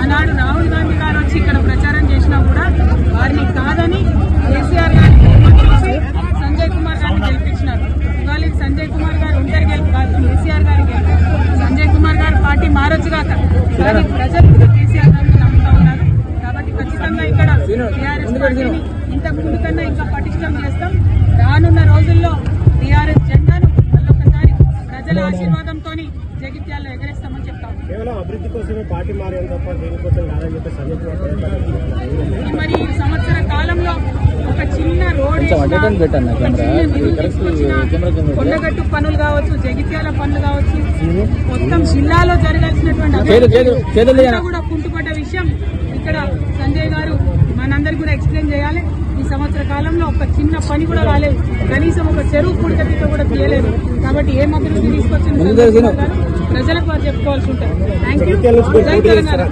ఆనాడు రాహుల్ గాంధీ గారు వచ్చి ఇక్కడ ప్రచారం చేసినా కూడా వారిని కాదని కేసీఆర్ గారిని సంజయ్ కుమార్ గారిని గెలిపించినారు. ఇవాళ సంజయ్ కుమార్ గారు ఒంటరి గెలుపు కాదు కేసీఆర్ గారి గెలుపు. సంజయ్ కుమార్ గారు పార్టీ మారొచ్చు కాక కానీ ప్రజలు కేసీఆర్ గారిని నమ్ముతా ఉన్నారు. కాబట్టి ఖచ్చితంగా ఇక్కడ టీఆర్ఎస్ పార్టీని ఇంతకు ముందు కన్నా ఇంకా పటిష్టం చేస్తాం. రానున్న రోజుల్లో కేవలం అభివృద్ధి కోసమే పార్టీ మారేది తప్ప దేనికోసం కాదని చెప్పి మరి సంవత్సర కాలంలో ఒక చిన్న రోడ్ కొండగట్టు పనులు కావచ్చు జగిత్యాల పనులు కావచ్చు మొత్తం జిల్లాలో జరగాల్సినటువంటి కూడా కుంటుపడ్డ విషయం ఇక్కడ సంజయ్ గారు మనందరికి కూడా ఎక్స్ప్లెయిన్ చేయాలి. ఈ సంవత్సర కాలంలో ఒక చిన్న పని కూడా రాలేదు. కనీసం ఒక చెరువు పుడికతో కూడా తీయలేదు. కాబట్టి ఏం అభివృద్ధి తీసుకొచ్చింది ప్రజలకు వారు చెప్పుకోవాల్సి ఉంటుంది. థ్యాంక్ యూ జై తెలంగాణ.